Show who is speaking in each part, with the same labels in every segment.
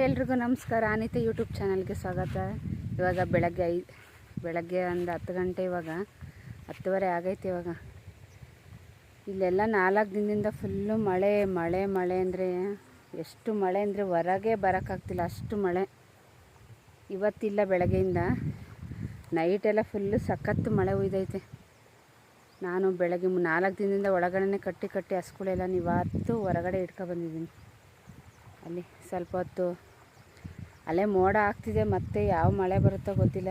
Speaker 1: ಎಲ್ರಿಗೂ ನಮಸ್ಕಾರ. ಅನಿತಾ ಯೂಟ್ಯೂಬ್ ಚಾನಲ್ಗೆ ಸ್ವಾಗತ. ಇವಾಗ ಬೆಳಗ್ಗೆ ಐ ಬೆಳಗ್ಗೆ ಒಂದು ಹತ್ತು ಗಂಟೆ ಇವಾಗ. ಹತ್ತುವರೆ ಆಗೈತೆ ಇವಾಗ. ಇಲ್ಲೆಲ್ಲ ನಾಲ್ಕು ದಿನದಿಂದ ಫುಲ್ಲು ಮಳೆ ಮಳೆ ಮಳೆ ಅಂದರೆ ಎಷ್ಟು ಮಳೆ ಅಂದರೆ ಹೊರಗೆ ಬರೋಕ್ಕಾಗ್ತಿಲ್ಲ, ಅಷ್ಟು ಮಳೆ. ಇವತ್ತಿಲ್ಲ ಬೆಳಗ್ಗೆಯಿಂದ. ನೈಟೆಲ್ಲ ಫುಲ್ಲು ಸಖತ್ತು ಮಳೆ ಉಯ್ದೈತೆ. ನಾನು ಬೆಳಗ್ಗೆ ನಾಲ್ಕು ದಿನದಿಂದ ಒಳಗಡೆ ಕಟ್ಟಿ ಕಟ್ಟಿ ಹಸ್ಗಳೆಲ್ಲ ನೀವತ್ತು ಹೊರಗಡೆ ಇಟ್ಕೊ ಬಂದಿದ್ದೀನಿ. ಅಲ್ಲಿ ಸ್ವಲ್ಪ ಹೊತ್ತು ಅಲ್ಲೇ ಮೋಡ ಆಗ್ತಿದೆ, ಮತ್ತೆ ಯಾವ ಮಳೆ ಬರುತ್ತೋ ಗೊತ್ತಿಲ್ಲ.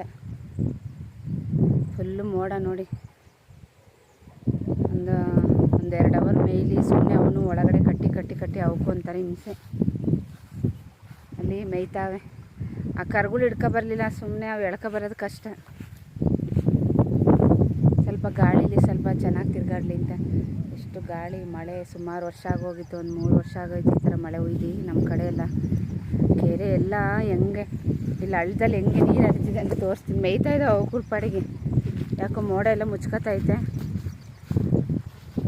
Speaker 1: ಫುಲ್ಲು ಮೋಡ ನೋಡಿ. ಒಂದು ಒಂದೆರಡು ಅವರ್ ಮೇಯ್ಲಿ ಸುಮ್ಮನೆ ಅವನು ಒಳಗಡೆ ಕಟ್ಟಿ ಕಟ್ಟಿ ಕಟ್ಟಿ ಅವ್ಕೊಂತಾರೆ ಹಿಂಸೆ. ಅಲ್ಲಿ ಮೇಯ್ತಾವೆ. ಆ ಕರ್ಗಳು ಹಿಡ್ಕೊ ಬರಲಿಲ್ಲ ಸುಮ್ಮನೆ ಅವು ಎಳ್ಕೊ ಬರೋದು ಕಷ್ಟ. ಸ್ವಲ್ಪ ಗಾಳಿಲಿ ಸ್ವಲ್ಪ ಚೆನ್ನಾಗಿ ತಿರ್ಗಾಡ್ಲಿ ಅಂತ. ಎಷ್ಟು ಗಾಳಿ, ಮಳೆ ಸುಮಾರು ವರ್ಷ ಆಗೋಗಿತ್ತು, ಒಂದು ಮೂರು ವರ್ಷ ಆಗೋಯ್ತು ಈ ಥರ ಮಳೆ ಹುಯ್ದು ನಮ್ಮ ಕಡೆ ಎಲ್ಲ ಕೆರೆ ಎಲ್ಲ ಹೆಂಗೆ, ಇಲ್ಲಿ ಹಳ್ಳದಲ್ಲಿ ಹೆಂಗೆ ನೀರು ಹರಿತಿದೆ ಅಂತ ತೋರಿಸ್ತೀನಿ. ಮೇಯ್ತಾ ಇದ್ದಾವೆ ಪಾಡಿಗೆ ಯಾಕೋ ಮೋಡ ಎಲ್ಲ ಮುಚ್ಕೊತೈತೆ.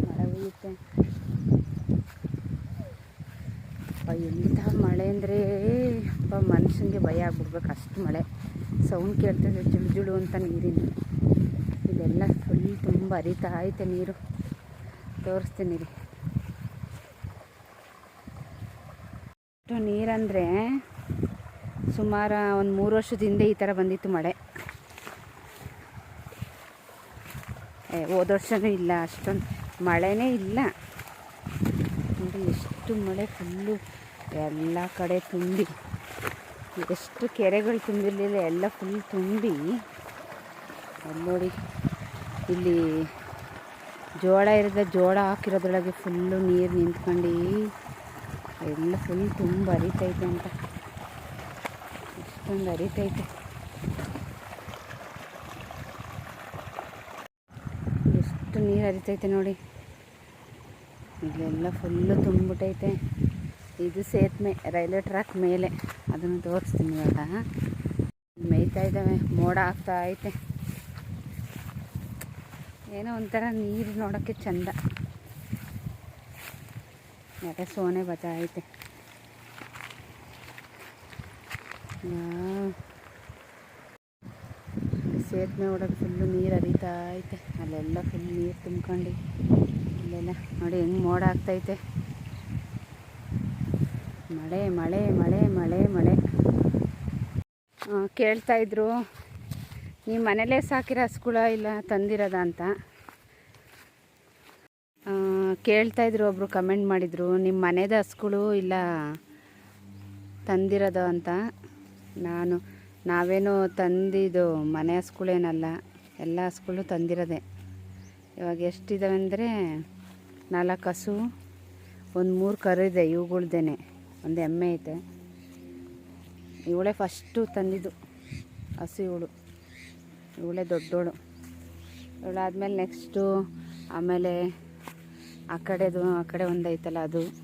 Speaker 1: ಮಳೆ ಹುಯ್ಯುತ್ತೆ. ಅಪ್ಪ, ಎಂಥ ಮಳೆ ಅಂದರೆ? ಅಪ್ಪ, ಮನುಷ್ಯನಿಗೆ ಭಯ ಆಗ್ಬಿಡ್ಬೇಕು ಅಷ್ಟು ಮಳೆ. ಸೌಂಡ್ ಕೇಳ್ತದೆ ಜುಳು ಜುಳು ಅಂತ ನೀರಿನ. ಇದೆಲ್ಲ ಫುಲ್ ತುಂಬ ಹರಿತಾ ಐತೆ ನೀರು. ತೋರಿಸ್ತೀನಿ ರೀ ಅಷ್ಟು ನೀರಂದರೆ ಸುಮಾರು ಒಂದು ಮೂರು ವರ್ಷದ ಹಿಂದೆ ಈ ಥರ ಬಂದಿತ್ತು ಮಳೆ. ಏ, ಹೋದ ವರ್ಷವೂ ಇಲ್ಲ, ಅಷ್ಟೊಂದು ಮಳೆನೇ ಇಲ್ಲ. ನೋಡಿ ಎಷ್ಟು ಮಳೆ ಫುಲ್ಲು ಎಲ್ಲ ಕಡೆ ತುಂಬಿ. ಎಷ್ಟು ಕೆರೆಗಳು ತುಂಬಿರಲಿಲ್ಲ, ಎಲ್ಲ ಫುಲ್ ತುಂಬಿ. ಅಲ್ಲಿ ನೋಡಿ ಇಲ್ಲಿ ಜೋಳ ಇರಿದ ಜೋಳ ಹಾಕಿರೋದ್ರೊಳಗೆ ಫುಲ್ಲು ನೀರು ನಿಂತ್ಕೊಂಡು ಎಲ್ಲ ಫುಲ್ ತುಂಬ ಹರಿತೈತೆ ಅಂತ. ಇಷ್ಟೊಂದು ಹರಿತೈತೆ. ಎಷ್ಟು ನೀರು ಹರಿತೈತೆ ನೋಡಿ. ಇಲ್ಲೆಲ್ಲ ಫುಲ್ಲು ತುಂಬಿಟ್ಟೈತೆ ಇದು ಸೇತುವೆ ರೈಲ್ವೆ ಟ್ರ್ಯಾಕ್ ಮೇಲೆ. ಅದನ್ನು ತೋರಿಸ್ತೀನಿ ಇವಾಗ. ಮೇಯ್ತಾ ಇದ್ದಾವೆ. ಮೋಡ ಆಗ್ತಾ ಐತೆ. ಏನೋ ಒಂಥರ ನೀರು ನೋಡೋಕ್ಕೆ ಚಂದ. ಯಾಕೆ ಸೋನೆ ಬತ್ತಾ ಐತೆ. ಸೇತುವೆ ಒಳಗೆ ಫುಲ್ಲು ನೀರು ಹರಿತಾ ಐತೆ. ಅಲ್ಲೆಲ್ಲ ಫುಲ್ ನೀರು ತುಂಬ್ಕೊಂಡು ಅಲ್ಲೆಲ್ಲ ನೋಡಿ ಹೆಂಗೆ ಮೋಡ ಆಗ್ತೈತೆ. ಮಳೆ ಮಳೆ ಮಳೆ ಮಳೆ ಮಳೆ. ಆ, ನೀವು ಮನೇಲೇ ಸಾಕಿರೋ ಹಸುಗಳ ಇಲ್ಲ, ತಂದಿರೋದ ಅಂತ. ಕೇಳ್ತಾ ಇದ್ರು ಒಬ್ಬರು ಕಮೆಂಟ್ ಮಾಡಿದರು ನಿಮ್ಮ ಮನೆದ ಹಸುಗಳು ಇಲ್ಲ, ತಂದಿರೋದು ಅಂತ. ನಾನು, ನಾವೇನು ತಂದಿದ್ದು, ಮನೆ ಹಸುಗಳೇನಲ್ಲ, ಎಲ್ಲ ಹಸುಗಳು ತಂದಿರೋದೆ. ಇವಾಗ ಎಷ್ಟಿದಾವೆ ಅಂದರೆ, ನಾಲ್ಕು ಹಸು, ಒಂದು ಮೂರು ಕರು ಇದೆ, ಇವುಗಳ್ದೇನೆ, ಒಂದು ಎಮ್ಮೆ ಐತೆ. ಇವಳೇ ಫಸ್ಟು ತಂದಿದ್ದು, ಹಸು ಇವಳು. ಇವಳೇ ದೊಡ್ಡೋಳು. ಇವಳಾದ್ಮೇಲೆ ನೆಕ್ಸ್ಟು ಆಮೇಲೆ ಆ ಕಡೆದು, ಆ ಕಡೆ ಒಂದೈತಲ್ಲ ಅದು.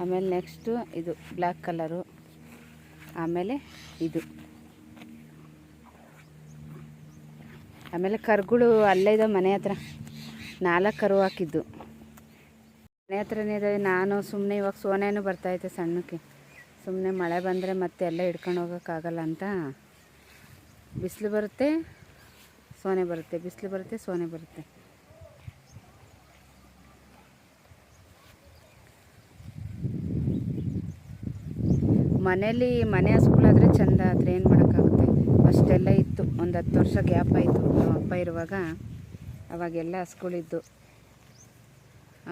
Speaker 1: ಆಮೇಲೆ ನೆಕ್ಸ್ಟು ಇದು ಬ್ಲ್ಯಾಕ್ ಕಲರು ಆಮೇಲೆ ಇದು. ಆಮೇಲೆ ಕರುಗಳು ಅಲ್ಲೇ ಇದಾವೆ ಮನೆ ಹತ್ರ. ನಾಲ್ಕು ಕರು ಹಾಕಿದ್ದು. ಮನೆ ಹತ್ರನೇ ಇದ್ದಾವೆ ನಾನು ಸುಮ್ಮನೆ ಇವಾಗ ಸೋನೆನೂ ಬರ್ತಾಯಿದ್ದೆ ಸಣ್ಣಕ್ಕೆ. ಸುಮ್ಮನೆ ಮಳೆ ಬಂದರೆ ಮತ್ತೆ ಎಲ್ಲ ಹಿಡ್ಕೊಂಡು ಹೋಗೋಕ್ಕಾಗಲ್ಲ ಅಂತ ಬಿಸಿಲು ಬರುತ್ತೆ, ಸೋನೆ ಬರುತ್ತೆ. ಬಿಸಿಲು ಬರುತ್ತೆ, ಸೋನೆ ಬರುತ್ತೆ. ಮನೇಲಿ ಮನೆ ಹಸ್ಗಳಾದರೆ ಚಂದ, ಆದರೆ ಏನು ಮಾಡೋಕ್ಕಾಗುತ್ತೆ? ಅಷ್ಟೆಲ್ಲ ಇತ್ತು. ಒಂದು ಹತ್ತು ವರ್ಷ ಗ್ಯಾಪ್ ಆಯಿತು. ನಮ್ಮ ಅಪ್ಪ ಇರುವಾಗ ಅವಾಗೆಲ್ಲ ಹಸ್ಗಳಿದ್ದು.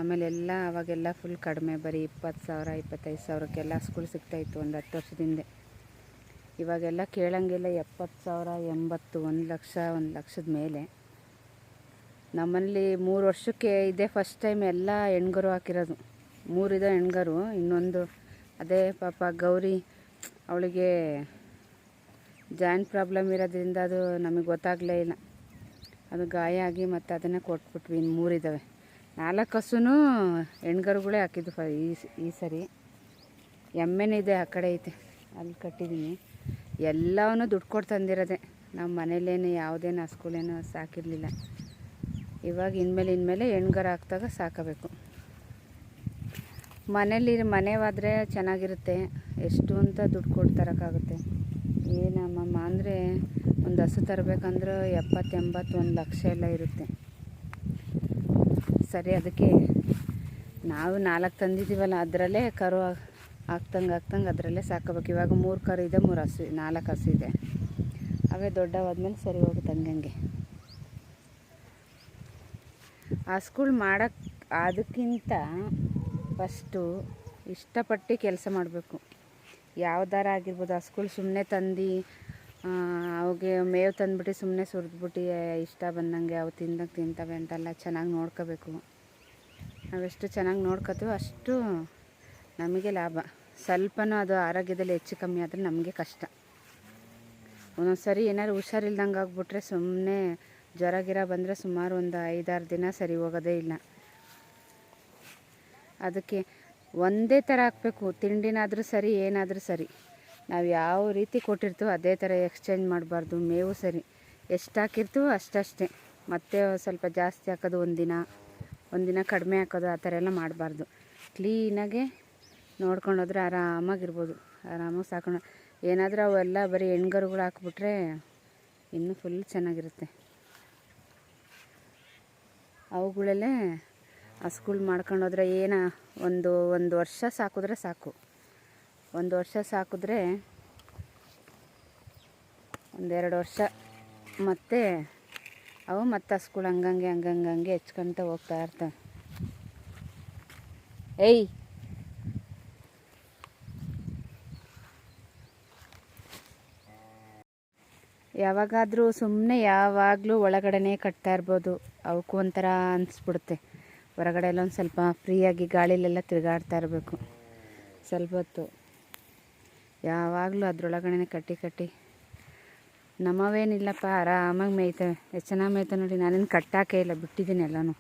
Speaker 1: ಆಮೇಲೆ ಎಲ್ಲ ಅವಾಗೆಲ್ಲ ಫುಲ್ ಕಡಿಮೆ. ಬರೀ ಇಪ್ಪತ್ತು ಸಾವಿರ, ಇಪ್ಪತ್ತೈದು ಸಾವಿರಕ್ಕೆಲ್ಲ ಸ್ಕೂಲ್ ಸಿಗ್ತಾಯಿತ್ತು ಒಂದು ಹತ್ತು ವರ್ಷದಿಂದ. ಇವಾಗೆಲ್ಲ ಕೇಳೋಂಗಿಲ್ಲ ಎಪ್ಪತ್ತು ಸಾವಿರ, ಎಂಬತ್ತು, ಒಂದು ಲಕ್ಷ, ಒಂದು ಲಕ್ಷದ ಮೇಲೆ. ನಮ್ಮಲ್ಲಿ ಮೂರು ವರ್ಷಕ್ಕೆ ಇದೇ ಫಸ್ಟ್ ಟೈಮ್ ಎಲ್ಲ ಹೆಣ್ಗರು ಹಾಕಿರೋದು. ಮೂರಿದ ಹೆಣ್ಗರು, ಇನ್ನೊಂದು ಅದೇ ಪಾಪ ಗೌರಿ, ಅವಳಿಗೆ ಜಾಯಿಂಟ್ ಪ್ರಾಬ್ಲಮ್ ಇರೋದ್ರಿಂದ ಅದು ನಮಗೆ ಗೊತ್ತಾಗಲೇ ಇಲ್ಲ. ಅದು ಗಾಯ ಆಗಿ ಮತ್ತು ಅದನ್ನೇ ಕೊಟ್ಬಿಟ್ವಿ, ಇನ್ನು ಮೂರಿದ್ದಾವೆ ನಾಲ್ಕು ಹಸುನೂ ಹೆಣ್ಗರುಗಳೇ ಹಾಕಿದ್ದು ಈ ಈ ಸರಿ. ಎಮ್ಮೆನಿದೆ ಆ ಕಡೆ ಐತೆ, ಅಲ್ಲಿ ಕಟ್ಟಿದ್ದೀನಿ ಎಲ್ಲವನ್ನೂ ದುಡ್ಡು ಕೊಟ್ಟು ತಂದಿರೋದೆ. ನಮ್ಮ ಮನೇಲೇನು ಯಾವುದೇನು ಹಸ್ಗಳೇನು ಸಾಕಿರಲಿಲ್ಲ. ಇವಾಗ ಇನ್ಮೇಲೆ ಇನ್ಮೇಲೆ ಹೆಣ್ಗರ ಹಾಕ್ದಾಗ ಸಾಕಬೇಕು. ಮನೇಲಿ ಮನೆವಾದರೆ ಚೆನ್ನಾಗಿರುತ್ತೆ. ಎಷ್ಟು ಅಂತ ದುಡ್ಡು ಕೊಟ್ಟು ತರೋಕ್ಕಾಗುತ್ತೆ ಏನಮ್ಮಮ್ಮ ಅಂದರೆ ಒಂದು ಹಸು ತರಬೇಕಂದ್ರೆ ಎಪ್ಪತ್ತು ಎಂಬತ್ತು ಒಂದು ಲಕ್ಷ ಎಲ್ಲ ಇರುತ್ತೆ. ಸರಿ, ಅದಕ್ಕೆ ನಾವು ನಾಲ್ಕು ತಂದಿದ್ದೀವಲ್ಲ, ಅದರಲ್ಲೇ ಕರು ಹಾಕ್ದಂಗೆ ಹಾಕ್ದಂಗೆ ಅದರಲ್ಲೇ ಸಾಕೋಬೇಕು ಇವಾಗ ಮೂರು ಕರು ಇದೆ, ಮೂರು ಹಸು, ನಾಲ್ಕು ಹಸು ಇದೆ. ಅವೇ ದೊಡ್ಡವಾದ್ಮೇಲೆ ಸರಿ ಹೋಗುತ್ತೆ ಹಂಗಂಗೆ. ಹಸುಗಳು ಮಾಡೋಕ್ಕೆ ಅದಕ್ಕಿಂತ ಫಸ್ಟು ಇಷ್ಟಪಟ್ಟು ಕೆಲಸ ಮಾಡಬೇಕು. ಯಾವ್ದಾರ ಆಗಿರ್ಬೋದು ಹಸುಗಳು ಸುಮ್ಮನೆ ತಂದು ಅವಗೆ ಮೇವು ತಂದುಬಿಟ್ಟು ಸುಮ್ಮನೆ ಸುರಿದ್ಬಿಟ್ಟು ಇಷ್ಟ ಬಂದಂಗೆ ಅವು ತಿಂದಂಗೆ ತಿಂತವೆ ಅಂತೆಲ್ಲ ಚೆನ್ನಾಗಿ ನೋಡ್ಕೋಬೇಕು. ನಾವೆಷ್ಟು ಚೆನ್ನಾಗಿ ನೋಡ್ಕೋತೀವೋ ಅಷ್ಟು ನಮಗೆ ಲಾಭ. ಸ್ವಲ್ಪನೂ ಅದು ಆರೋಗ್ಯದಲ್ಲಿ ಹೆಚ್ಚು ಕಮ್ಮಿ ಆದರೆ ನಮಗೆ ಕಷ್ಟ. ಒಂದೊಂದು ಸರಿ ಏನಾದ್ರು ಹುಷಾರಿಲ್ದಂಗೆ ಆಗ್ಬಿಟ್ರೆ ಸುಮ್ಮನೆ ಜ್ವರ ಗಿರ ಬಂದರೆ ಸುಮಾರು ಒಂದು ಐದಾರು ದಿನ ಸರಿ ಹೋಗೋದೇ ಇಲ್ಲ. ಅದಕ್ಕೆ ಒಂದೇ ಥರ ಹಾಕ್ಬೇಕು. ತಿಂಡಿನಾದರೂ ಸರಿ, ಏನಾದರೂ ಸರಿ. ನಾವು ಯಾವ ರೀತಿ ಕೊಟ್ಟಿರ್ತೀವೋ ಅದೇ ಥರ ಎಕ್ಸ್ಚೇಂಜ್ ಮಾಡಬಾರ್ದು. ಮೇವು ಸರಿ. ಎಷ್ಟು ಹಾಕಿರ್ತೀವೋ ಅಷ್ಟಷ್ಟೇ. ಮತ್ತೆ ಸ್ವಲ್ಪ ಜಾಸ್ತಿ ಹಾಕೋದು ಒಂದಿನ ಒಂದಿನ ಕಡಿಮೆ ಹಾಕೋದು ಆ ಥರ ಎಲ್ಲ ಮಾಡಬಾರ್ದು. ಕ್ಲೀನಾಗೆ ನೋಡ್ಕೊಂಡು ಹೋದ್ರೆ ಆರಾಮಾಗಿರ್ಬೋದು. ಆರಾಮಾಗಿ ಸಾಕೊಂಡು ಏನಾದರೂ ಅವೆಲ್ಲ ಬರೀ ಹೆಣ್ಗರುಗಳು ಹಾಕ್ಬಿಟ್ರೆ ಇನ್ನೂ ಫುಲ್ ಚೆನ್ನಾಗಿರುತ್ತೆ. ಅವುಗಳಲ್ಲೇ ಹಸ್ಗಳು ಮಾಡ್ಕೊಂಡು ಹೋದ್ರೆ ಏನ ಒಂದು ಒಂದು ವರ್ಷ ಸಾಕಿದ್ರೆ ಸಾಕು. ಒಂದು ವರ್ಷ ಸಾಕಿದ್ರೆ ಒಂದೆರಡು ವರ್ಷ. ಮತ್ತೆ ಅವು ಮತ್ತೆ ಹಸ್ಗಳು ಹಂಗಂಗೆ ಹಂಗಂಗೆ ಹಂಗೆ ಹೆಚ್ಕೊಂತ ಹೋಗ್ತಾ ಇರ್ತವೆ. ಏಯ್! ಯಾವಾಗಾದರೂ ಸುಮ್ಮನೆ ಯಾವಾಗಲೂ ಒಳಗಡೆನೇ ಕಟ್ತಾ ಇರ್ಬೋದು. ಅವಕ್ಕೂ ಒಂಥರ ಅನಿಸ್ಬಿಡುತ್ತೆ. ಹೊರಗಡೆ ಎಲ್ಲ ಒಂದು ಸ್ವಲ್ಪ ಫ್ರೀಯಾಗಿ ಗಾಳಿಲೆಲ್ಲ ತಿರುಗಾಡ್ತಾ ಇರಬೇಕು. ಸ್ವಲ್ಪ ಹೊತ್ತು. ಯಾವಾಗಲೂ ಅದ್ರೊಳಗಡೆ ಕಟ್ಟಿ ಕಟ್ಟಿ. ನಮ್ಮವೇನಿಲ್ಲಪ್ಪ ಆರಾಮಾಗಿ ಮೇಯ್ತವೆ ಎಷ್ಟು ಚೆನ್ನಾಗಿ ಮೇಯ್ತವೆ ನೋಡಿ, ನಾನೇನು ಕಟ್ಟಾಕೇ ಇಲ್ಲ ಬಿಟ್ಟಿದ್ದೀನಿ ಎಲ್ಲನೂ.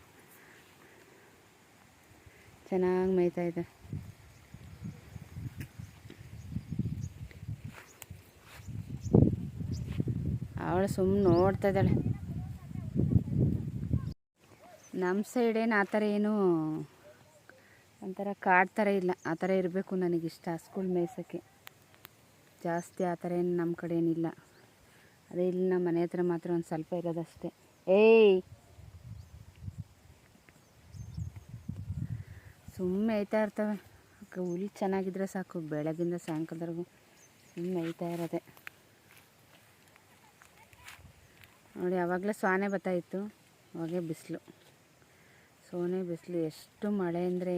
Speaker 1: ಚೆನ್ನಾಗಿ ಮೇಯ್ತಾ ಇದೆ ಅವಳು ಸುಮ್ಮನೆ ನೋಡ್ತಾ ಇದ್ದಾಳೆ. ನಮ್ಮ ಸೈಡೇನು ಆ ಥರ ಏನು ಒಂಥರ ಕಾಡು ಥರ ಇಲ್ಲ. ಆ ಥರ ಇರಬೇಕು ನನಗಿಷ್ಟ ಸ್ಕೂಲ್ ಮೇಯ್ಸೋಕ್ಕೆ ಜಾಸ್ತಿ ಆ ಥರ ಏನು ನಮ್ಮ ಕಡೆ ಏನಿಲ್ಲ. ಅದೇ ಇಲ್ಲಿ ನಮ್ಮ ಮನೆ ಹತ್ರ ಮಾತ್ರ ಒಂದು ಸ್ವಲ್ಪ ಇರೋದಷ್ಟೇ. ಏಯ್! ಸುಮ್ಮನೆ ಮೇಯ್ತಾ ಇರ್ತವೆ. ಹುಲಿ ಚೆನ್ನಾಗಿದ್ರೆ ಸಾಕು. ಬೆಳಗಿಂದ ಸಾಯಂಕಾಲದವರೆಗೂ ಸುಮ್ಮನೆ ಮೇಯ್ತಾ ಇರೋದೆ. ನೋಡಿ ಆವಾಗಲೇ ಸೋನೆ ಬತ್ತಾಯಿತ್ತು ಅವಾಗೆ ಬಿಸಿಲು. ಸೋನೆ, ಬಿಸಿಲು. ಎಷ್ಟು ಮಳೆ ಅಂದರೆ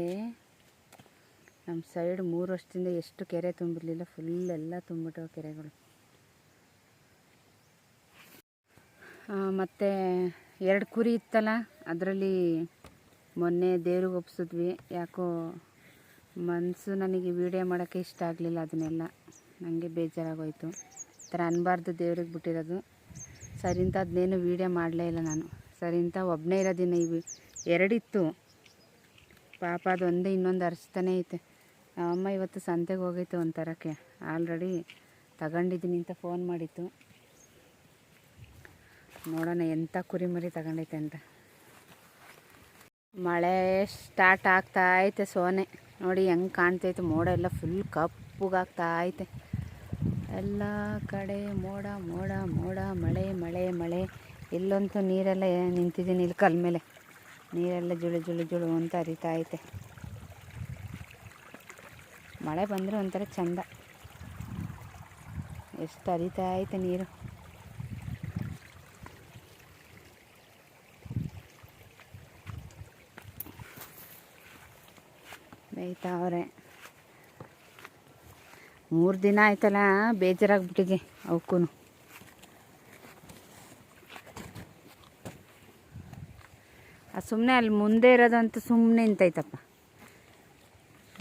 Speaker 1: ನಮ್ಮ ಸೈಡ್ ಮೂರು ವರ್ಷದಿಂದ ಎಷ್ಟು ಕೆರೆ ತುಂಬಿರಲಿಲ್ಲ. ಫುಲ್ ಎಲ್ಲ ತುಂಬಿಟ್ಟವು ಕೆರೆಗಳು. ಮತ್ತು ಎರಡು ಕುರಿ ಇತ್ತಲ್ಲ, ಅದರಲ್ಲಿ ಮೊನ್ನೆ ದೇವ್ರಿಗೆ ಒಪ್ಸಿದ್ವಿ. ಯಾಕೋ ಮನಸ್ಸು ನನಗೆ ವೀಡಿಯೋ ಮಾಡೋಕ್ಕೆ ಇಷ್ಟ ಆಗಲಿಲ್ಲ ಅದನ್ನೆಲ್ಲ. ನನಗೆ ಬೇಜಾರಾಗೋಯಿತು. ಈ ಥರ ಅನ್ನಬಾರ್ದು ದೇವ್ರಿಗೆ ಬಿಟ್ಟಿರೋದು. ಸರಿಂತ ಅದನ್ನೇನು ವೀಡಿಯೋ ಮಾಡಲೇ ಇಲ್ಲ ನಾನು. ಸರಿಂತ ಒಬ್ಬನೇ ಇರೋದಿನ ಇವು ಎರಡಿತ್ತು. ಪಾಪ ಅದೊಂದೇ ಇನ್ನೊಂದು ಅರ್ಚ್ತಾನೆ ಐತೆ. ನಮ್ಮಮ್ಮ ಇವತ್ತು ಸಂತೆಗೆ ಹೋಗೈತೆ ಒಂದು ತರೋಕ್ಕೆ ಆಲ್ರೆಡಿ ತಗೊಂಡಿದ್ದೀನಿ ಅಂತ ಫೋನ್ ಮಾಡಿತ್ತು. ನೋಡೋಣ ಎಂಥ ಕುರಿಮರಿ ತಗೊಂಡೈತೆ ಅಂತ. ಮಳೆ ಸ್ಟಾರ್ಟ್ ಆಗ್ತಾ ಐತೆ ಸೋನೆ. ನೋಡಿ ಹೆಂಗೆ ಕಾಣ್ತೈತೆ. ಮೋಡ ಎಲ್ಲ ಫುಲ್ ಕಪ್ಪುಗಾಗ್ತಾ ಐತೆ. ಎಲ್ಲ ಕಡೆ ಮೋಡ ಮೋಡ ಮೋಡ, ಮಳೆ ಮಳೆ ಮಳೆ. ಇಲ್ಲಂತೂ ನೀರೆಲ್ಲ ನಿಂತಿದ್ದೀನಿ ಇಲ್ಲಿ ಕಲ್ ಮೇಲೆ. ನೀರೆಲ್ಲ ಜುಳು ಜುಳು ಜುಳು ಅಂತ ಹರಿತಾ ಮಳೆ ಬಂದರೆ ಒಂಥರ ಚಂದ. ಎಷ್ಟು ಹರಿತಾ ಐತೆ ನೀರು. ಮೇಯ್ತಾವ್ರೆ ಮೂರು ದಿನ ಆಯ್ತಲ್ಲ ಬೇಜಾರಾಗ್ಬಿಟ್ಟಿದೆ ಅವಕ್ಕೂ ಸುಮ್ಮನೆ ಅಲ್ಲಿ ಮುಂದೆ ಇರೋದಂತೂ ಸುಮ್ಮನೆ ನಿಂತೈತಪ್ಪ.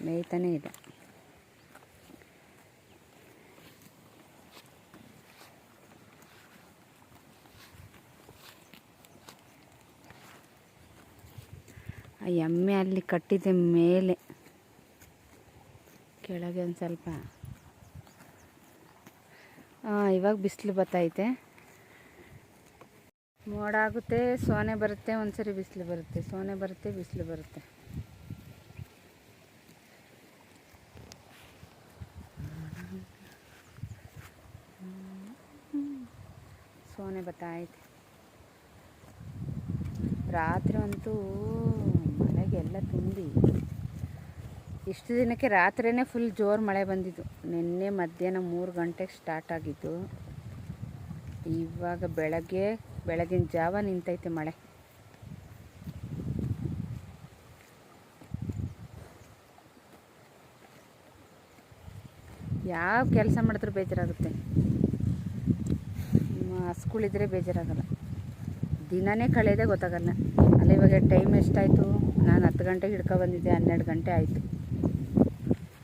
Speaker 1: ಮೇಯ್ತಾನೆ ಇದೆ ಆ ಎಮ್ಮೆ ಅಲ್ಲಿ ಕಟ್ಟಿದೆ ಮೇಲೆ. ಕೆಳಗೆ ಒಂದು ಸ್ವಲ್ಪ ಇವಾಗ ಬಿಸಿಲು ಬತ್ತೈತೆ. ಮೋಡ ಆಗುತ್ತೆ, ಸೋನೆ ಬರುತ್ತೆ, ಒಂದ್ಸರಿ ಬಿಸಿಲು ಬರುತ್ತೆ. ಸೋನೆ ಬರುತ್ತೆ, ಬಿಸಿಲು ಬರುತ್ತೆ. ಸೋನೆ ಬತ್ತೈತೆ ರಾತ್ರಿ ಅಂತೂ ಮನೆಗೆಲ್ಲ ತುಂಬಿ. ಇಷ್ಟು ದಿನಕ್ಕೆ ರಾತ್ರಿಯೇ ಫುಲ್ ಜೋರು ಮಳೆ ಬಂದಿದ್ದು. ನಿನ್ನೆ ಮಧ್ಯಾಹ್ನ ಮೂರು ಗಂಟೆಗೆ ಸ್ಟಾರ್ಟ್ ಆಗಿದ್ದು, ಇವಾಗ ಬೆಳಗ್ಗೆ, ಬೆಳಗಿನ ಜಾವ ನಿಂತೈತೆ ಮಳೆ. ಯಾವ ಕೆಲಸ ಮಾಡಿದ್ರೂ ಬೇಜಾರಾಗುತ್ತೆ. ಹಸ್ಗಳಿದ್ರೆ ಬೇಜಾರಾಗಲ್ಲ. ದಿನನೇ ಕಳೆಯೋದೇ ಗೊತ್ತಾಗಲ್ಲ. ಅಲ್ಲ, ಇವಾಗ ಟೈಮ್ ಎಷ್ಟಾಯಿತು? ನಾನು ಹತ್ತು ಗಂಟೆಗೆ ಹಿಡ್ಕೊ ಬಂದಿದ್ದೆ, ಹನ್ನೆರಡು ಗಂಟೆ ಆಯಿತು.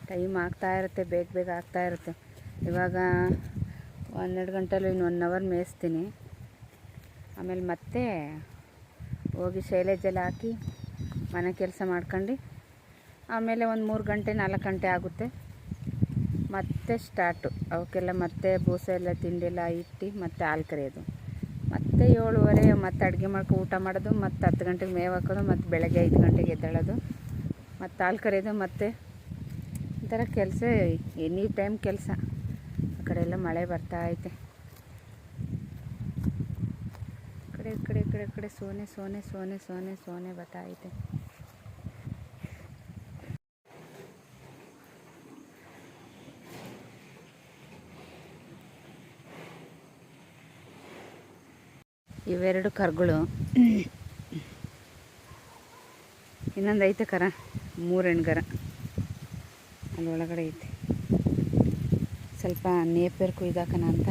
Speaker 1: ಟೈಮ್ ಆಗ್ತಾ ಇರುತ್ತೆ, ಬೇಗ ಬೇಗ ಆಗ್ತಾ ಇರುತ್ತೆ. ಇವಾಗ ಹನ್ನೆರಡು ಗಂಟೆಲಿ ಇನ್ನು ಒನ್ ಅವರ್ ಮೇಯಿಸ್ತೀನಿ. ಆಮೇಲೆ ಮತ್ತೆ ಹೋಗಿ ಶೈಲೇಜೆಲ್ಲ ಹಾಕಿ ಮನೆ ಕೆಲಸ ಮಾಡ್ಕೊಂಡು ಆಮೇಲೆ ಒಂದು ಮೂರು ಗಂಟೆ, ನಾಲ್ಕು ಗಂಟೆ ಆಗುತ್ತೆ. ಮತ್ತೆ ಸ್ಟಾರ್ಟು ಅವಕ್ಕೆಲ್ಲ ಮತ್ತೆ ಬೂಸೆ ಎಲ್ಲ, ತಿಂಡಿ ಎಲ್ಲ ಇಟ್ಟು ಮತ್ತೆ ಹಾಲು ಕರೆಯೋದು. ಮತ್ತೆ ಏಳುವರೆ ಮತ್ತೆ ಅಡುಗೆ ಮಾಡ್ಕೊ, ಊಟ ಮಾಡೋದು, ಮತ್ತೆ ಹತ್ತು ಗಂಟೆಗೆ ಮೇವು ಹಾಕೋದು, ಮತ್ತು ಬೆಳಗ್ಗೆ ಐದು ಗಂಟೆಗೆ ಎದ್ದೇಳೋದು. ಮತ್ತು ಹಾಲು ಕರೆಯೋದು, ಮತ್ತೆ ಈ ಥರ ಕೆಲಸ ಎನಿ ಟೈಮ್ ಕೆಲಸ. ಆ ಕಡೆ ಎಲ್ಲ ಮಳೆ ಬರ್ತಾ ಐತೆ. ಕಡೆ ಕಡೆ ಕಡೆ ಕಡೆ ಸೋನೆ ಸೋನೆ ಸೋನೆ ಸೋನೆ ಸೋನೆ ಬರ್ತಾ ಐತೆ. ಇವೆರಡು ಕರುಗಳು. ಇನ್ನೊಂದು ಐತೆ ಕರ. ಮೂರು ಹೆಣ್ಗರ ಅಲ್ಲಿ ಒಳಗಡೆ ಐತೆ. ಸ್ವಲ್ಪ ನೇಪೇರ್ ಕುಯ್ದಾಕನ ಅಂತ.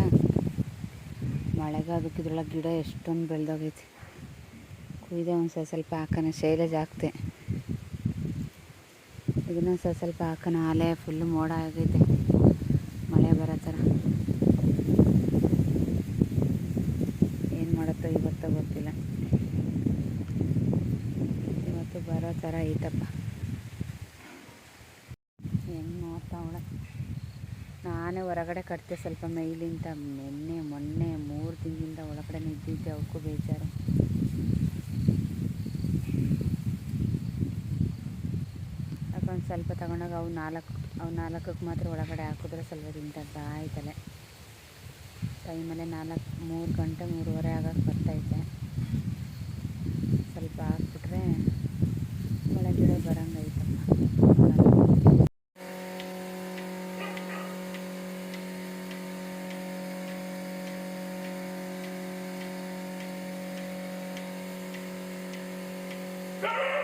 Speaker 1: ಮಳೆಗೆ ಅದಕ್ಕೆ ಇದ್ರೊಳಗೆ ಗಿಡ ಎಷ್ಟೊಂದು ಬೆಳೆದೋಗೈತಿ. ಕುಯ್ದೆ ಒಂದು ಸ್ವಲ್ಪ ಹಾಕೋಣ ಶೈಲೇಜ್ ಹಾಕ್ತೆ. ಇದನ್ನೊಂದು ಸ್ವಲ್ಪ ಸ್ವಲ್ಪ ಹಾಕೋಣ ಅಲೆ ಫುಲ್ಲು ಮೋಡ ಆಗೈತೆ. ಮಳೆ ಬರೋ ಥರ. ಏನು ಮಾಡುತ್ತೋ ಇವತ್ತೋ ಗೊತ್ತಿಲ್ಲ. ಇವತ್ತು ಬರೋ ಥರ ಐತಪ್ಪ ಹೆಂಗೆ ನೋಡ್ತಾವಳ ನಾನೇ ಹೊರಗಡೆ ಕಟ್ತೆ ಸ್ವಲ್ಪ ಮೈಲಿಂದ ನಿನ್ನೆ, ಮೊನ್ನೆ ಮೂರು ದಿನದಿಂದ ಒಳಗಡೆ ನಿಂತಿದ್ದೆ, ಅವಕ್ಕೂ ಬೇಜಾರು. ಯಾಕೊಂದು ಸ್ವಲ್ಪ ತಗೊಂಡಾಗ ಅವು ನಾಲ್ಕು, ಅವು ನಾಲ್ಕಕ್ಕೆ ಮಾತ್ರ ಒಳಗಡೆ ಹಾಕಿದ್ರೆ ಸ್ವಲ್ಪ ತಿಂತಾ ಆಯ್ತಲೆ. ಟೈಮಲ್ಲೇ ನಾಲ್ಕು, ಮೂರು ಗಂಟೆ, ಮೂರುವರೆ ಆಗಕ್ಕೆ ಬರ್ತೈತೆ ಸ್ವಲ್ಪ ಹಾಕ್ಬಿಟ್ರೆ ಒಳಗಡೆ ಬರಂಗೈತಪ್ಪ
Speaker 2: Victory!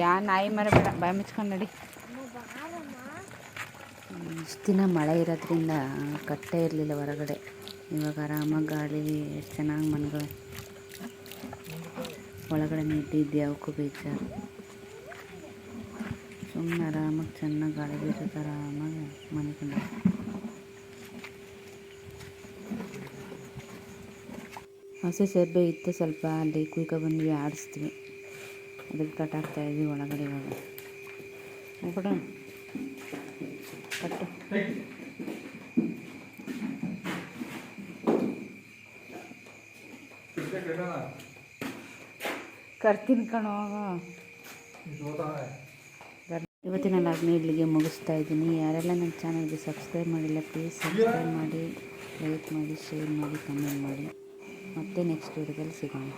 Speaker 1: ಯಾ, ನಾಯಿ ಮರ ಬೇಡ ಬಾಯಿ ಮುಚ್ಕೊಂಡು ನಡಿ. ಇಷ್ಟು ದಿನ ಮಳೆ ಇರೋದ್ರಿಂದ ಕಟ್ಟೆ ಇರಲಿಲ್ಲ ಹೊರಗಡೆ. ಇವಾಗ ಆರಾಮಾಗಿ ಗಾಳಿ, ಎಷ್ಟು ಚೆನ್ನಾಗಿ ಮನ್ಗಳು ಒಳಗಡೆ ನಿಂತಿದ್ದೆ ಅವಕ್ಕೂ ಬೇಜಾರು. ಸುಮ್ಮನೆ ಆರಾಮಾಗಿ ಚೆನ್ನಾಗಿ ಗಾಳಿ ಬೀಸುತ್ತೆ ಆರಾಮಾಗಿ ಮನ್ಕೊಂಡು ಹಸಿ ಸೇಬೆ ಇತ್ತು ಸ್ವಲ್ಪ ಅಲ್ಲಿ ಕುಯ್ಕೊ ಬಂದ್ವಿ ಆಡಿಸ್ತೀವಿ ಅದಕ್ಕೆ ಕಟ್ಟಾಕ್ತಾ ಇದ್ವಿ ಒಳಗಡೆ ಇವಾಗ. ಹೋಗ್ಬಿಡ ಕಟ್ಟು ಕರ್ತೀನಿ ಕಣೋ ಇವತ್ತಿನ ಲಾಗ್ನ ಇಲ್ಲಿಗೆ ಮುಗಿಸ್ತಾ ಇದ್ದೀನಿ. ಯಾರೆಲ್ಲ ನನ್ನ ಚಾನಲ್ಗೆ ಸಬ್ಸ್ಕ್ರೈಬ್ ಮಾಡಿಲ್ಲ ಪ್ಲೀಸ್ ಸಬ್ಸ್ಕ್ರೈಬ್ ಮಾಡಿ ಲೈಕ್ ಮಾಡಿ ಶೇರ್ ಮಾಡಿ ಕಮೆಂಟ್ ಮಾಡಿ. ಮತ್ತೆ ನೆಕ್ಸ್ಟ್ ವಿಡಿಯೋದಲ್ಲಿ ಸಿಗೋಣ.